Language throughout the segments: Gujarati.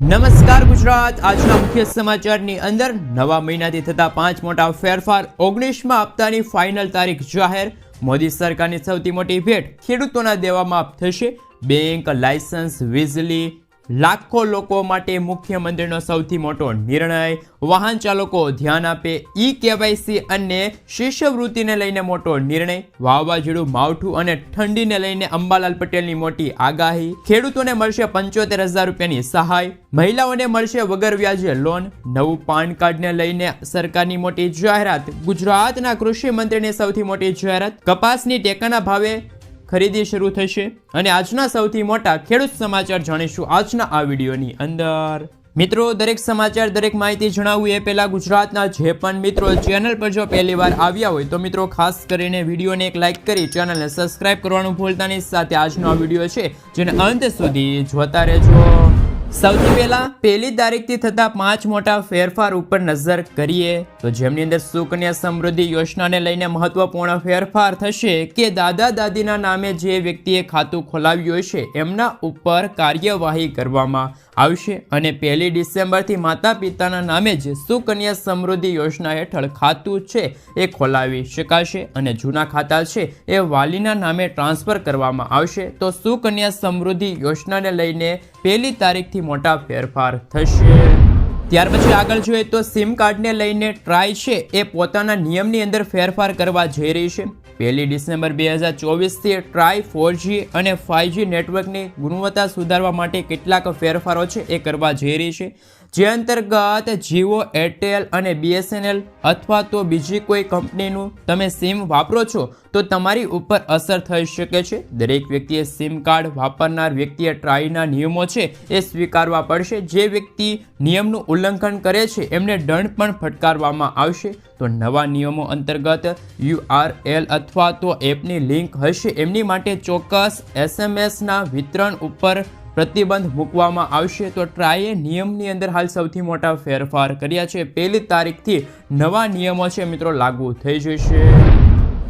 નમસ્કાર ગુજરાત. આજના મુખ્ય સમાચારની અંદર નવા મહિનાથી થતા પાંચ મોટા ફેરફાર ઓગણીસમાં હપ્તાની ફાઇનલ તારીખ જાહેર. મોદી સરકારની સૌથી મોટી ભેટ ખેડૂતોના દેવામાં થશે. બેંક, લાયસન્સ, વીજળી લાખો લોકો માટે મુખ્યમંત્રીનો સૌથી મોટો નિર્ણય. વાહન ચાલકો ધ્યાન આપે ઈ કેવાયસી અને શિષ્યવૃત્તિને લઈને મોટો નિર્ણય. વાવાઝોડું, માવઠું અને ઠંડીને લઈને અંબાલાલ પટેલની મોટી આગાહી. ખેડૂતોને મળશે પંચોતેર હજાર રૂપિયાની સહાય. મહિલાઓને મળશે વગર વ્યાજે લોન. નવું પાન કાર્ડને લઈને સરકારની મોટી જાહેરાત. ગુજરાતના કૃષિ મંત્રીની સૌથી મોટી જાહેરાત. કપાસની ટેકાના ભાવે ખરીદી શરૂ થશે અને આજના સૌથી મોટા ખેડૂત સમાચાર જાણીશું આજના આ વિડીયોની અંદર. મિત્રો, દરેક સમાચાર, દરેક માહિતી જણાવવું એ પહેલાં ગુજરાતના જે પણ મિત્રો ચેનલ પર જો પહેલી વાર આવ્યા હોય, તો મિત્રો, ખાસ કરીને વિડીયોને એક લાઇક કરી ચેનલને સબસ્ક્રાઇબ કરવાનું ભૂલતા નહીં. સાથે આજનો આ વીડિયો છે, જેને અંત સુધી જોતા રહેજો. સૌથી પહેલા પહેલી તારીખથી થતા પાંચ મોટા ફેરફાર ઉપર નજર કરીએ તો જેમની અંદર સુકન્યા સમૃદ્ધિ યોજનાને લઈને મહત્વપૂર્ણ ફેરફાર થશે કે દાદા દાદીના નામે જે વ્યક્તિએ ખાતું ખોલાવ્યું હશે એમના ઉપર કાર્યવાહી કરવામાં આવશે અને પહેલી ડિસેમ્બરથી માતા પિતાના નામે જ સુકન્યા સમૃદ્ધિ યોજના હેઠળ ખાતું છે એ ખોલાવી શકાશે અને જૂના ખાતા છે એ વાલીના નામે ટ્રાન્સફર કરવામાં આવશે. તો સુકન્યા સમૃદ્ધિ યોજનાને લઈને પહેલી તારીખથી મોટા ફેરફાર થશે. ત્યાર પછી આગળ જોઈએ તો સિમ કાર્ડને લઈને ટ્રાય છે એ પોતાના નિયમની અંદર ફેરફાર કરવા જઈ રહી છે. પહેલી ડિસેમ્બર બે હજાર ચોવીસથી ટ્રાય ફોરજી અને ફાઇવજી નેટવર્કની ગુણવત્તા સુધારવા માટે કેટલાક ફેરફારો છે એ કરવા જઈ રહી છે. જે અંતર્ગત જીઓ, એરટેલ અને બીએસએનએલ અથવા તો બીજી કોઈ કંપનીનું તમે સિમ વાપરો છો, તો તમારી ઉપર અસર થઈ શકે છે. દરેક વ્યક્તિએ સિમ કાર્ડ વાપરનાર વ્યક્તિએ ટ્રાયના નિયમો છે એ સ્વીકારવા પડશે. જે વ્યક્તિ નિયમનું ઉલ્લંઘન કરે છે, એમને દંડ પણ ફટકારવામાં આવશે. તો નવા નિયમો અંતર્ગત યુઆરએલ અથવા તો એપની લિંક હશે. એમની માટે ચોક્કસ એસએમએસના વિતરણ ઉપર પ્રતિબંધ મૂકવામાં આવશે તો ટ્રાયે નિયમની અંદર હાલ સૌથી મોટા ફેરફાર કર્યા છે. પહેલી તારીખથી નવા નિયમો છે મિત્રો, લાગુ થઈ જશે.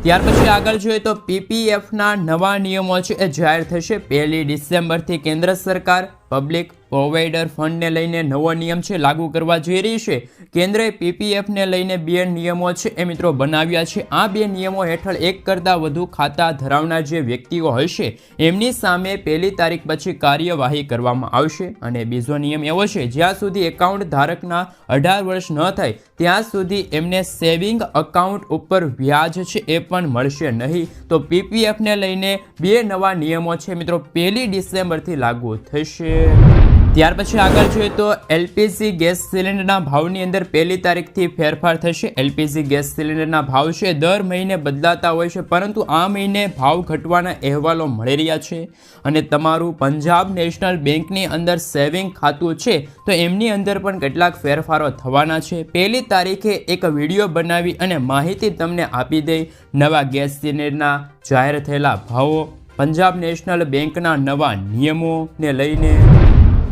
ત્યાર પછી આગળ જોઈએ તો પીપીએફના નવા નિયમો છે એ જાહેર થશે. પહેલી ડિસેમ્બરથી કેન્દ્ર સરકાર પબ્લિક પ્રોવાઈડર ફંડને લઈને નવો નિયમ છે, લાગુ કરવા જઈ રહી છે. કેન્દ્રએ પીપીએફને લઈને બે નિયમો છે એ મિત્રો બનાવ્યા છે. આ બે નિયમો હેઠળ એક કરતાં વધુ ખાતા ધરાવનાર જે વ્યક્તિઓ હશે એમની સામે પહેલી તારીખ પછી કાર્યવાહી કરવામાં આવશે. અને બીજો નિયમ એવો છે, જ્યાં સુધી એકાઉન્ટ ધારકના અઢાર વર્ષ ન થાય, ત્યાં સુધી એમને સેવિંગ અકાઉન્ટ ઉપર વ્યાજ છે એ પણ મળશે નહીં. તો પીપીએફને લઈને બે નવા નિયમો છે મિત્રો, પહેલી ડિસેમ્બરથી લાગુ થશે. ત્યાર પછી આગળ જોઈએ તો એલપીજી ગેસ સિલિન્ડરના ભાવની અંદર પહેલી તારીખથી ફેરફાર થશે. એલપીજી ગેસ સિલિન્ડરના ભાવ છે, દર મહિને બદલાતા હોય છે, પરંતુ આ મહિને ભાવ ઘટવાના અહેવાલો મળી રહ્યા છે. અને તમારું પંજાબ નેશનલ બેંકની અંદર સેવિંગ ખાતું છે, તો એમની અંદર પણ કેટલાક ફેરફારો થવાના છે. પહેલી તારીખે એક વીડિયો બનાવી અને માહિતી તમને આપી દઈ નવા ગેસ સિલિન્ડરના જાહેર થયેલા ભાવો. પંજાબ નેશનલ બેંકના નવા નિયમોને લઈને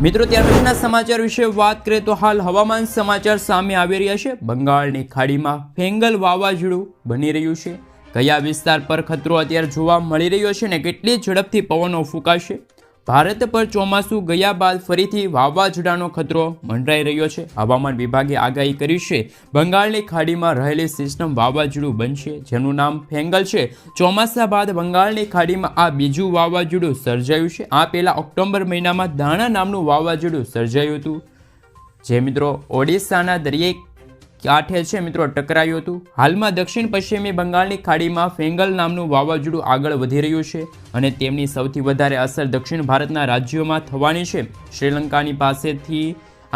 મિત્રો, ત્યાર પછીના સમાચાર વિશે વાત કરીએ તો હાલ હવામાન સમાચાર સામે આવી રહ્યા છે. બંગાળની ખાડીમાં ફેંગલ વાવાઝોડું બની રહ્યું છે. કયા વિસ્તાર પર ખતરો અત્યારે જોવા મળી રહ્યો છે ને કેટલી ઝડપથી પવનો ફૂંકાશે? ભારત પર ચોમાસું ગયા બાદ ફરીથી વાવાઝોડાનો ખતરો મંડરાઈ રહ્યો છે. હવામાન વિભાગે આગાહી કરી છે, બંગાળની ખાડીમાં રહેલી સિસ્ટમ વાવાઝોડું બનશે, જેનું નામ ફેંગલ છે. ચોમાસા બાદ બંગાળની ખાડીમાં આ બીજું વાવાઝોડું સર્જાયું છે. આ પહેલાં ઓક્ટોબર મહિનામાં દાણા નામનું વાવાઝોડું સર્જાયું હતું. જે મિત્રો, ઓડિશાના દરિયાઈ કાંઠે છે મિત્રો, ટકરાયું હતું. હાલમાં દક્ષિણ પશ્ચિમી બંગાળની ખાડીમાં ફેંગલ નામનું વાવાઝોડું આગળ વધી રહ્યું છે અને તેમની સૌથી વધારે અસર દક્ષિણ ભારતના રાજ્યોમાં થવાની છે. શ્રીલંકાની પાસેથી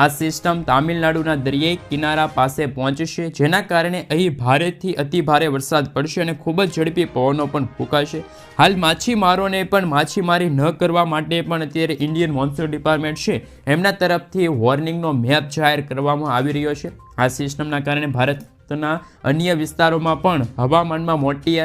આ સિસ્ટમ તામિલનાડુના દરિયાઈ કિનારા પાસે પહોંચશે જેના કારણે અહીં ભારેથી અતિ ભારે વરસાદ પડશે અને ખૂબ જ ઝડપી પવનો પણ ફૂંકાશે. હાલ માછીમારોને પણ માછીમારી ન કરવા માટે પણ અત્યારે ઇન્ડિયન મોન્સૂન ડિપાર્ટમેન્ટ છે. એમના તરફથી વોર્નિંગનો મેપ જાહેર કરવામાં આવી રહ્યો છે. આ સિસ્ટમના કારણે ભારતના અન્ય વિસ્તારોમાં પણ હવામાનમાં મોટી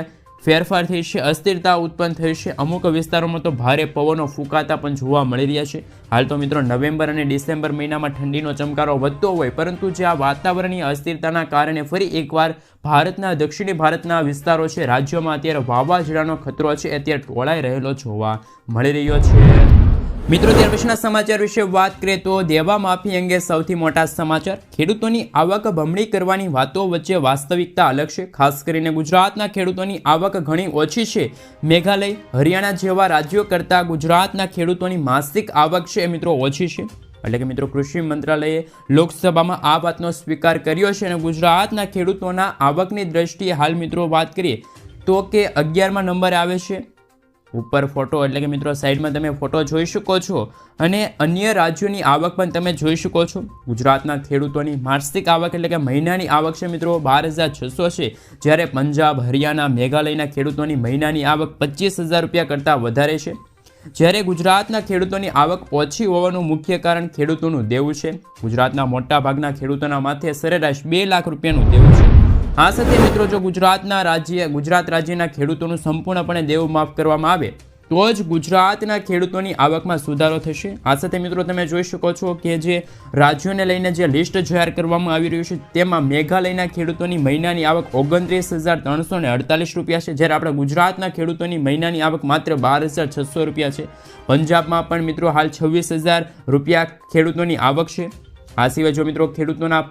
ફેરફાર થઈ છે, અસ્થિરતા ઉત્પન્ન થઈ છે. અમુક વિસ્તારોમાં તો ભારે પવનો ફૂંકાતા પણ જોવા મળી રહ્યા છે. હાલ તો મિત્રો નવેમ્બર અને ડિસેમ્બર મહિનામાં ઠંડીનો ચમકારો વધતો હોય, પરંતુ જે આ વાતાવરણીય અસ્થિરતાના કારણે ફરી એકવાર ભારતના, દક્ષિણી ભારતના વિસ્તારો છે, રાજ્યોમાં અત્યારે વાવાઝોડાનો ખતરો છે અત્યારે ટોળાઈ રહેલો જોવા મળી રહ્યો છે. મિત્રો, ત્યાર સમાચાર વિશે વાત કરીએ તો દેવા માફી અંગે સૌથી મોટા સમાચાર. ખેડૂતોની આવક બમણી કરવાની વાતો વચ્ચે વાસ્તવિકતા અલગ છે. ખાસ કરીને ગુજરાતના ખેડૂતોની આવક ઘણી ઓછી છે. મેઘાલય, હરિયાણા જેવા રાજ્યો કરતાં ગુજરાતના ખેડૂતોની માસિક આવક છે મિત્રો, ઓછી છે. એટલે કે મિત્રો, કૃષિ મંત્રાલયે લોકસભામાં આ વાતનો સ્વીકાર કર્યો છે અને ગુજરાતના ખેડૂતોના આવકની દ્રષ્ટિએ હાલ મિત્રો વાત કરીએ તો કે અગિયારમાં નંબર આવે છે. ઉપર ફોટો એટલે કે મિત્રો સાઈડમાં તમે ફોટો જોઈ શકો છો. અને અન્ય રાજ્યોની આવક પણ તમે જોઈ શકો છો. ગુજરાતના ખેડૂતોની માસિક આવક, એટલે કે મહિનાની આવક છે મિત્રો બાર હજાર છસો છે. જ્યારે પંજાબ, હરિયાણા, મેઘાલયના ખેડૂતોની મહિનાની આવક પચીસ હજાર રૂપિયા કરતાં વધારે છે. જ્યારે ગુજરાતના ખેડૂતોની આવક ઓછી હોવાનું મુખ્ય કારણ ખેડૂતોનું દેવું છે. ગુજરાતના મોટાભાગના ખેડૂતોના માથે સરેરાશ બે લાખ રૂપિયાનું દેવું છે. આ સાથે મિત્રો, જો ગુજરાતના રાજ્ય ગુજરાત રાજ્યના ખેડૂતોનું સંપૂર્ણપણે દેવું માફ કરવામાં આવે, તો જ ગુજરાતના ખેડૂતોની આવકમાં સુધારો થશે. આ સાથે મિત્રો, તમે જોઈ શકો છો કે જે રાજ્યોને લઈને જે લિસ્ટ જાહેર કરવામાં આવી રહ્યું છે, તેમાં મેઘાલયના ખેડૂતોની મહિનાની આવક ઓગણત્રીસ હજાર ત્રણસો ને અડતાલીસ રૂપિયા છે, જ્યારે આપણા ગુજરાતના ખેડૂતોની મહિનાની આવક માત્ર બાર હજાર છસો રૂપિયા છે. પંજાબમાં પણ મિત્રો હાલ છવ્વીસ હજાર રૂપિયા ખેડૂતોની આવક છે. આ સિવાય જો મિત્રો ખેડૂતોના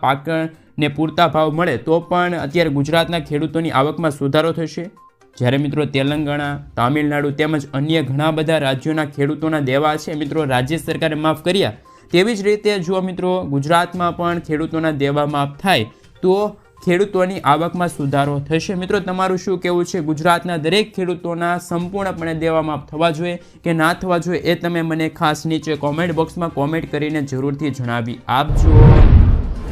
પાકને પૂરતા ભાવ મળે તો પણ અત્યારે ગુજરાતના ખેડૂતોની આવકમાં સુધારો થશે. જ્યારે મિત્રો તેલંગાણા, તામિલનાડુ તેમજ અન્ય ઘણા બધા રાજ્યોના ખેડૂતોના દેવા છે. મિત્રો, રાજ્ય સરકારે માફ કર્યા. તેવી જ રીતે જો મિત્રો, ગુજરાતમાં પણ ખેડૂતોના દેવા માફ થાય તો ખેડૂતોની આવકમાં સુધારો થશે. મિત્રો, તમારું શું કહેવું છે? ગુજરાતના દરેક ખેડૂતોના સંપૂર્ણપણે દેવા માફ થવા જોઈએ કે ના થવા જોઈએ એ તમે મને ખાસ નીચે કોમેન્ટ બોક્સમાં કોમેન્ટ કરીને જરૂરથી જણાવી આપજો.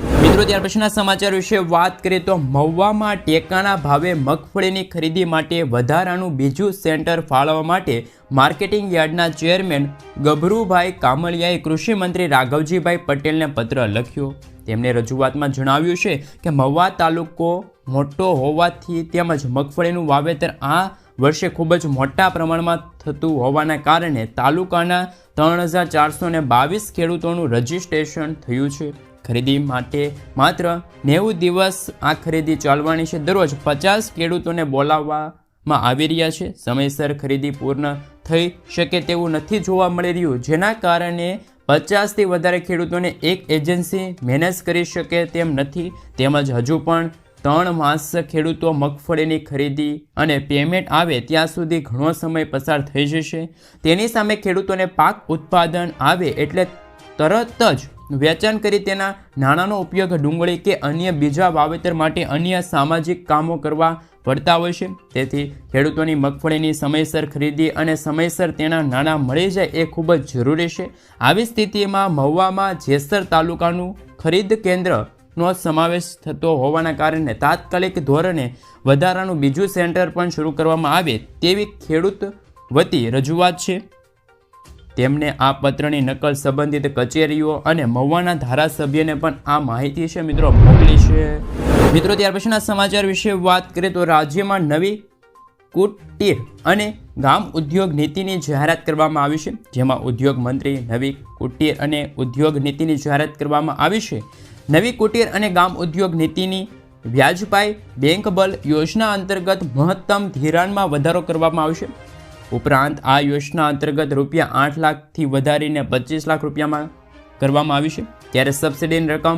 મિત્રો, ત્યાર પછીના સમાચાર વિશે વાત કરીએ તો મહુવામાં ટેકાના ભાવે મગફળીની ખરીદી માટે વધારાનું બીજું સેન્ટર ફાળવવા માટે માર્કેટિંગ યાર્ડના ચેરમેન ગભરુભાઈ કામળિયાએ કૃષિમંત્રી રાઘવજીભાઈ પટેલને પત્ર લખ્યો. તેમણે રજૂઆતમાં જણાવ્યું છે કે મહુવા તાલુકો મોટો હોવાથી તેમજ મગફળીનું વાવેતર આ વર્ષે ખૂબ જ મોટા પ્રમાણમાં થતું હોવાના કારણે તાલુકાના ત્રણ હજાર ચારસો ને બાવીસ ખેડૂતોનું રજિસ્ટ્રેશન થયું છે. ખરીદી માટે માત્ર નેવું દિવસ આ ખરીદી ચાલવાની છે. દરરોજ પચાસ ખેડૂતોને બોલાવવામાં આવી રહ્યા છે. સમયસર ખરીદી પૂર્ણ થઈ શકે તેવું નથી જોવા મળી રહ્યું, જેના કારણે પચાસથી વધારે ખેડૂતોને એક એજન્સી મેનેજ કરી શકે તેમ નથી. તેમજ હજુ પણ ત્રણ માસ ખેડૂતો મગફળીની ખરીદી અને પેમેન્ટ આવે ત્યાં સુધી ઘણો સમય પસાર થઈ જશે. તેની સામે ખેડૂતોને પાક ઉત્પાદન આવે એટલે તરત જ વેચાણ કરી તેના નાણાંનો ઉપયોગ ડુંગળી કે અન્ય બીજા વાવેતર માટે અન્ય સામાજિક કામો કરવા પડતા હોય છે. તેથી ખેડૂતોની મગફળીની સમયસર ખરીદી અને સમયસર તેના નાણાં મળી જાય એ ખૂબ જ જરૂરી છે. આવી સ્થિતિમાં મહુવામાં જેસર તાલુકાનું ખરીદ કેન્દ્રનો સમાવેશ થતો હોવાના કારણે તાત્કાલિક ધોરણે વધારાનું બીજું સેન્ટર પણ શરૂ કરવામાં આવે તેવી ખેડૂત વતી રજૂઆત છે. તેમને આ પત્રની નકલ સંબંધિત કચેરીઓ અને મહુવાના ધારાસભ્યને પણ આ માહિતી છે. મિત્રો, મોકલી છે. મિત્રો, ત્યાર પછીના સમાચાર વિશે વાત કરીએ તો રાજ્યમાં નવી કુટીર અને ગામ ઉદ્યોગ નીતિની જાહેરાત કરવામાં આવી છે. જેમાં ઉદ્યોગ મંત્રી નવી કુટીર અને ઉદ્યોગ નીતિની જાહેરાત કરવામાં આવી છે. નવી કુટીર અને ગામ ઉદ્યોગ નીતિની વ્યાજપાઈ બેંક બલ યોજના અંતર્ગત મહત્તમ ધિરાણમાં વધારો કરવામાં આવશે. ઉપરાંત આ યોજના અંતર્ગત રૂપિયા આઠ લાખથી વધારીને પચીસ લાખ રૂપિયામાં કરવામાં આવી છે. ત્યારે સબસિડીની રકમ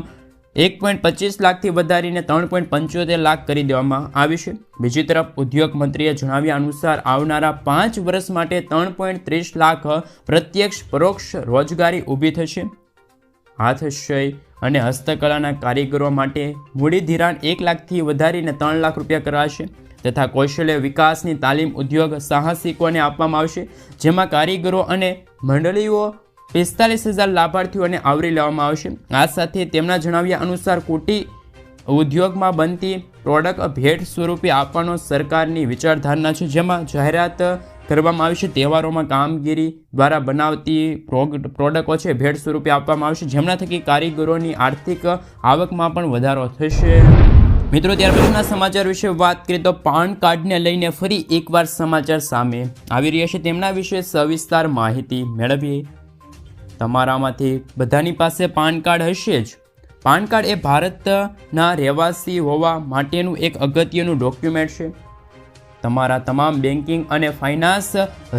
એક પોઈન્ટ પચીસ લાખથી વધારીને ત્રણ પોઈન્ટ પંચોતેર લાખ કરી દેવામાં આવી છે. બીજી તરફ ઉદ્યોગ મંત્રીએ જણાવ્યા અનુસાર આવનારા પાંચ વર્ષ માટે ત્રણ પોઈન્ટ ત્રીસ લાખ પ્રત્યક્ષ પરોક્ષ રોજગારી ઊભી થશે. હાથશય અને હસ્તકલાના કારીગરો માટે મૂડી ધિરાણ એક લાખથી વધારીને ત્રણ લાખ રૂપિયા કરાશે. તથા કૌશલ્ય વિકાસની તાલીમ ઉદ્યોગ સાહસિકોને આપવામાં આવશે, જેમાં કારીગરો અને મંડળીઓ પિસ્તાલીસ હજાર લાભાર્થીઓને આવરી લેવામાં આવશે. આ સાથે તેમના જણાવ્યા અનુસાર કુટી ઉદ્યોગમાં બનતી પ્રોડક્ટ ભેટ સ્વરૂપે આપવાનો સરકારની વિચારધારણા છે, જેમાં જાહેરાત કરવામાં આવી છે. તહેવારોમાં કામગીરી દ્વારા બનાવતી પ્રોડક્ટો છે, ભેટ સ્વરૂપે આપવામાં આવશે જેમના થકી કારીગરોની આર્થિક આવકમાં પણ વધારો થશે. મિત્રો, ત્યાર પછીના સમાચાર વિશે વાત કરીએ તો પાન કાર્ડને લઈને ફરી એકવાર સમાચાર સામે આવી રહ્યા છે. તેમના વિશે સવિસ્તાર માહિતી મેળવીએ. તમારામાંથી બધાની પાસે પાન કાર્ડ હશે જ. પાન કાર્ડ એ ભારતના રહેવાસી હોવા માટેનું એક અગત્યનું ડોક્યુમેન્ટ છે. તમારા તમામ બેન્કિંગ અને ફાઇનાન્સ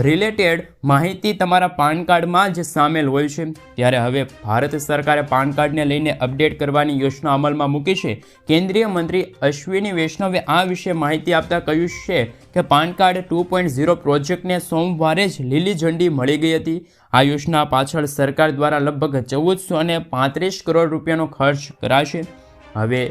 રિલેટેડ માહિતી તમારા પાન કાર્ડમાં જ સામેલ હોય છે. ત્યારે હવે ભારત સરકારે પાન કાર્ડને લઈને અપડેટ કરવાની યોજના અમલમાં મૂકી છે. કેન્દ્રીય મંત્રી અશ્વિની વૈષ્ણવે આ વિશે માહિતી આપતા કહ્યું છે કે PAN card two point zero પ્રોજેક્ટને સોમવારે જ લીલી ઝંડી મળી ગઈ હતી. આ યોજના પાછળ સરકાર દ્વારા લગભગ ચૌદસો અને પાંત્રીસ કરોડ રૂપિયાનો ખર્ચ કરાશે. હવે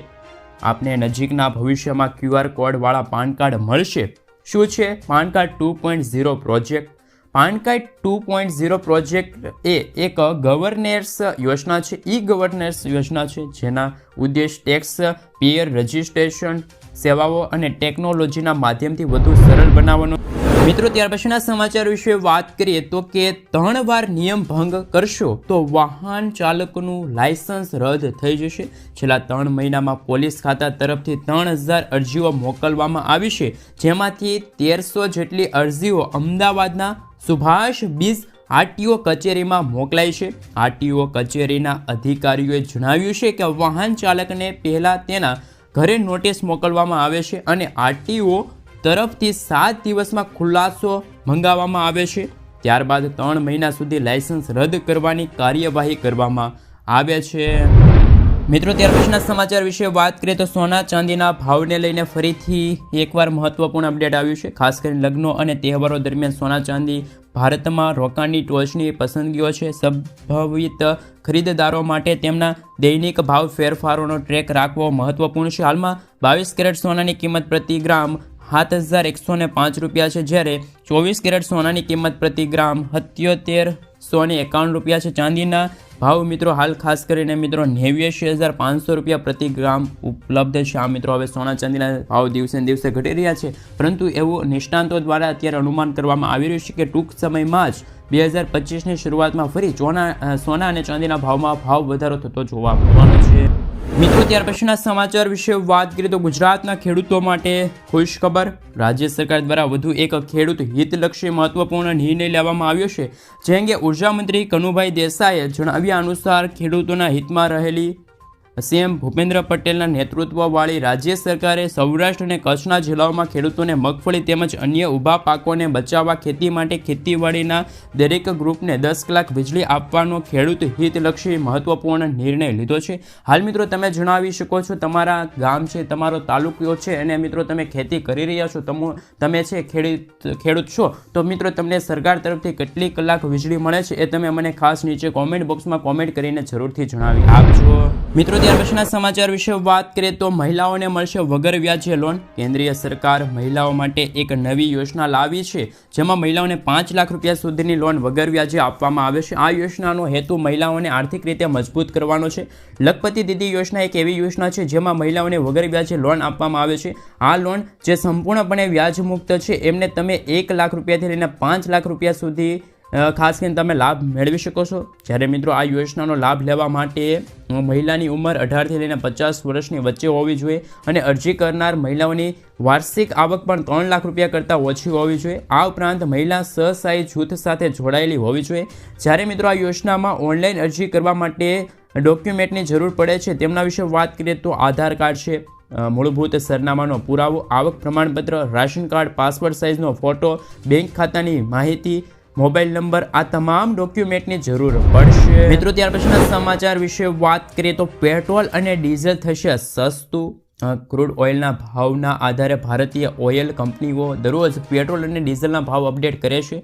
આપને નજીકના ભવિષ્યમાં ક્યુઆર કોડવાળા પાન કાર્ડ મળશે. શું છે? PAN card two point zero project. PAN card two point zero project એ એક ગવર્નર્સ યોજના છે. ઈ ગવર્નર્સ યોજના છે જેના ઉદ્દેશ ટેક્સ, પેયર રજિસ્ટ્રેશન સેવાઓ અને ટેકનોલોજીના માધ્યમથી વધુ સરળ બનાવવાનો મિત્રો, ત્યાર પછીના સમાચાર વિશે વાત કરીએ તો કે ત્રણ વાર નિયમ ભંગ કરશો તો વાહન ચાલકનું લાયસન્સ રદ થઈ જશે. છેલ્લા ત્રણ મહિનામાં પોલીસ ખાતા તરફથી ત્રણ હજાર અરજીઓ મોકલવામાં આવી છે, જેમાંથી તેરસો જેટલી અરજીઓ અમદાવાદના સુભાષ બીજ આરટીઓ કચેરીમાં મોકલાઈ છે. આરટીઓ કચેરીના અધિકારીઓએ જણાવ્યું છે કે વાહન ચાલકને પહેલાં તેના ઘરે નોટિસ મોકલવામાં આવે છે અને આરટીઓ તરફથી સાત દિવસમાં ખુલાસો મંગાવવામાં આવે છે. ત્યારબાદ ત્રણ મહિના સુધી લાયસન્સ રદ કરવાની કાર્યવાહી કરવામાં આવે છે. મિત્રો, ત્યાર પછીના સમાચાર વિશે વાત કરીએ તો સોના ચાંદીના ભાવને લઈને ફરીથી એકવાર મહત્વપૂર્ણ અપડેટ આવ્યું છે. ખાસ કરીને લગ્નો અને તહેવારો દરમિયાન સોના ચાંદી ભારતમાં રોકાણની ટોચની પસંદગીઓ છે. સંભવિત ખરીદદારો માટે તેમના દૈનિક ભાવ ફેરફારોનો ટ્રેક રાખવો મહત્વપૂર્ણ છે. હાલમાં બાવીસ કેરેટ સોનાની કિંમત પ્રતિ ગ્રામ સાત હજાર એકસો ને પાંચ રૂપિયા છે. જ્યારે ચોવીસ કેરેટ સોનાની કિંમત પ્રતિ ગ્રામ સત્યોતેર સો એકાવન રૂપિયા છે. ચાંદીના ભાવ મિત્રો, હાલ ખાસ કરીને મિત્રો નેવ્યાસી હજાર પાંચસો રૂપિયા પ્રતિ ગ્રામ ઉપલબ્ધ છે. આ મિત્રો હવે સોના ચાંદીના ભાવ દિવસે દિવસે ઘટી રહ્યા છે. પરંતુ એવું નિષ્ણાંતો દ્વારા અત્યારે અનુમાન કરવામાં આવી રહ્યું છે કે ટૂંક સમયમાં જ બે હજાર પચીસની શરૂઆતમાં ફરી સોના સોના અને ચાંદીના ભાવમાં ભાવ વધારો થતો જોવા મળવાનો છે. મિત્રો, ત્યાર પછીના સમાચાર વિશે વાત કરીએ તો ગુજરાતના ખેડૂતો માટે ખુશ ખબર. રાજ્ય સરકાર દ્વારા વધુ એક ખેડૂત હિતલક્ષી મહત્વપૂર્ણ નિર્ણય લેવામાં આવ્યો છે. જે અંગે ઊર્જા મંત્રી કનુભાઈ દેસાઈએ જણાવ્યા અનુસાર ખેડૂતોના હિતમાં રહેલી સીએમ ભૂપેન્દ્ર પટેલના નેતૃત્વવાળી રાજ્ય સરકારે સૌરાષ્ટ્ર અને કચ્છના જિલ્લાઓમાં ખેડૂતોને મગફળી તેમજ અન્ય ઊભા પાકોને બચાવવા ખેતી માટે ખેતીવાડીના દરેક ગ્રુપને દસ કલાક વીજળી આપવાનો ખેડૂત હિતલક્ષી મહત્વપૂર્ણ નિર્ણય લીધો છે. હાલ મિત્રો તમે જણાવી શકો છો તમારા ગામ છે, તમારો તાલુકો છે અને મિત્રો તમે ખેતી કરી રહ્યા છો, તમો તમે છે ખેડૂત ખેડૂત છો, તો મિત્રો તમને સરકાર તરફથી કેટલી કલાક વીજળી મળે છે એ તમે મને ખાસ નીચે કોમેન્ટ બોક્સમાં કોમેન્ટ કરીને જરૂરથી જણાવી આપજો. મિત્રો ત્યાર પછીના સમાચાર વિશે વાત કરીએ તો મહિલાઓને મળશે વગર વ્યાજે લોન. કેન્દ્રીય સરકાર મહિલાઓ માટે એક નવી યોજના લાવી છે, જેમાં મહિલાઓને પાંચ લાખ રૂપિયા સુધીની લોન વગર વ્યાજે આપવામાં આવે છે. આ યોજનાનો હેતુ મહિલાઓને આર્થિક રીતે મજબૂત કરવાનો છે. લખપતિ દીદી યોજના એક એવી યોજના છે, જેમાં મહિલાઓને વગર વ્યાજે લોન આપવામાં આવે છે. આ લોન, જે સંપૂર્ણપણે વ્યાજમુક્ત છે, એમને તમે એક લાખ રૂપિયાથી લઈને પાંચ લાખ રૂપિયા સુધી ખાસ કરીને તમે લાભ મેળવી શકો છો. જ્યારે મિત્રો આ યોજનાનો લાભ લેવા માટે મહિલાની ઉંમર અઢારથી લઈને પચાસ વર્ષની વચ્ચે હોવી જોઈએ અને અરજી કરનાર મહિલાઓની વાર્ષિક આવક પણ ત્રણ લાખ રૂપિયા કરતાં ઓછી હોવી જોઈએ. આ ઉપરાંત મહિલા સહસાયી જૂથ સાથે જોડાયેલી હોવી જોઈએ. જ્યારે મિત્રો આ યોજનામાં ઓનલાઈન અરજી કરવા માટે ડોક્યુમેન્ટની જરૂર પડે છે, તેમના વિશે વાત કરીએ તો આધાર કાર્ડ છે મૂળભૂત સરનામાનો પુરાવો, આવક પ્રમાણપત્ર, રાશન કાર્ડ પાસપોર્ટ સાઇઝનો ફોટો, બેંક ખાતાની માહિતી મોબાઈલ નંબર આ તમામ ડોક્યુમેન્ટની જરૂર પડશે. મિત્રો, ત્યાર પછીના સમાચાર વિશે વાત કરીએ તો પેટ્રોલ અને ડીઝલ થશે સસ્તું. ક્રૂડ ઓઇલના ભાવના આધારે ભારતીય ઓઇલ કંપનીઓ દરરોજ પેટ્રોલ અને ડીઝલના ભાવ અપડેટ કરે છે.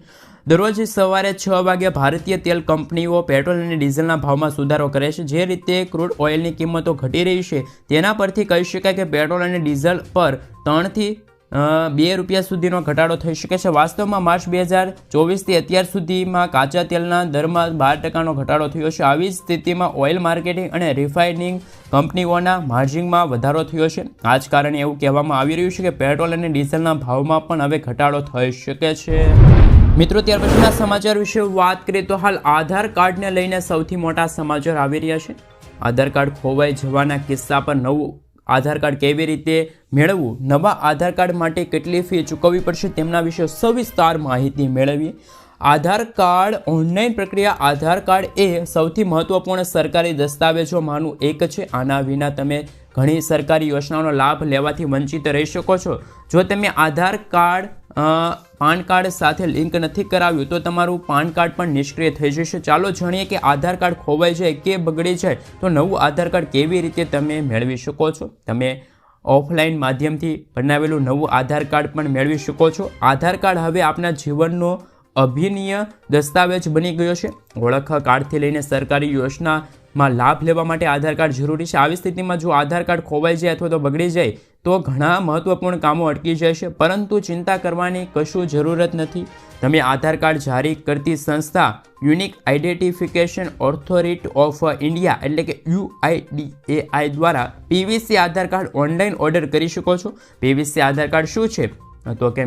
દરરોજ સવારે છ વાગે ભારતીય તેલ કંપનીઓ પેટ્રોલ અને ડીઝલના ભાવમાં સુધારો કરે છે. જે રીતે ક્રૂડ ઓઇલની કિંમતો ઘટી રહી છે, તેના પરથી કહી શકાય કે પેટ્રોલ અને ડીઝલ પર ત્રણથી બે રૂપિયા સુધીનો ઘટાડો થઈ શકે છે. વાસ્તવમાં માર્ચ બે હજાર ચોવીસથી અત્યાર સુધીમાં કાચા તેલના દરમાં બાર ટકાનો ઘટાડો થયો છે. આવી સ્થિતિમાં ઓઇલ માર્કેટિંગ અને રિફાઇનિંગ કંપનીઓના માર્જિનમાં વધારો થયો છે. આ જ કારણે એવું કહેવામાં આવી રહ્યું છે કે પેટ્રોલ અને ડીઝલના ભાવમાં પણ હવે ઘટાડો થઈ શકે છે. મિત્રો, ત્યાર પછીના સમાચાર વિશે વાત કરીએ તો હાલ આધાર કાર્ડને લઈને સૌથી મોટા સમાચાર આવી રહ્યા છે. આધાર કાર્ડ ખોવાઈ જવાના કિસ્સા પર નવું આધાર કાર્ડ કેવી રીતે મેળવવું, નવા આધાર કાર્ડ માટે કેટલી ફી ચૂકવવી પડશે તેમના વિશે સવિસ્તાર માહિતી મેળવીએ. આધાર કાર્ડ, ઓનલાઈન પ્રક્રિયા, આધાર કાર્ડ એ સૌથી મહત્વપૂર્ણ સરકારી દસ્તાવેજોમાંનું એક છે. આના વિના તમે ઘણી સરકારી યોજનાઓનો લાભ લેવાથી વંચિત રહી શકો છો. જો તમે આધાર કાર્ડ પાન કાર્ડ સાથે લિંક નથી કરાવ્યું, તો તમારું પાન કાર્ડ પણ નિષ્ક્રિય થઈ જશે. ચાલો જાણીએ કે આધાર કાર્ડ ખોવાઈ જાય કે બગડી જાય તો નવું આધાર કાર્ડ કેવી રીતે તમે મેળવી શકો છો? તમે ઓફલાઈન માધ્યમથી બનાવેલું નવું આધાર કાર્ડ પણ મેળવી શકો છો. આધાર કાર્ડ હવે આપના જીવનનો અભિનય દસ્તાવેજ બની ગયો છે. ઓળખ કાર્ડથી લઈને સરકારી યોજનામાં લાભ લેવા માટે આધાર કાર્ડ જરૂરી છે. આવી સ્થિતિમાં જો આધાર કાર્ડ ખોવાઈ જાય અથવા તો બગડી જાય, તો ઘણા મહત્વપૂર્ણ કામો અટકી જશે પરંતુ ચિંતા કરવાની કશું જરૂરત નથી. તમે આધાર કાર્ડ જારી કરતી સંસ્થા unique identification authority of India એટલે કે યુઆઈડીએઆઈ દ્વારા PVC Aadhaar card online order કરી શકો છો. પીવીસી આધાર કાર્ડ શું છે? તો કે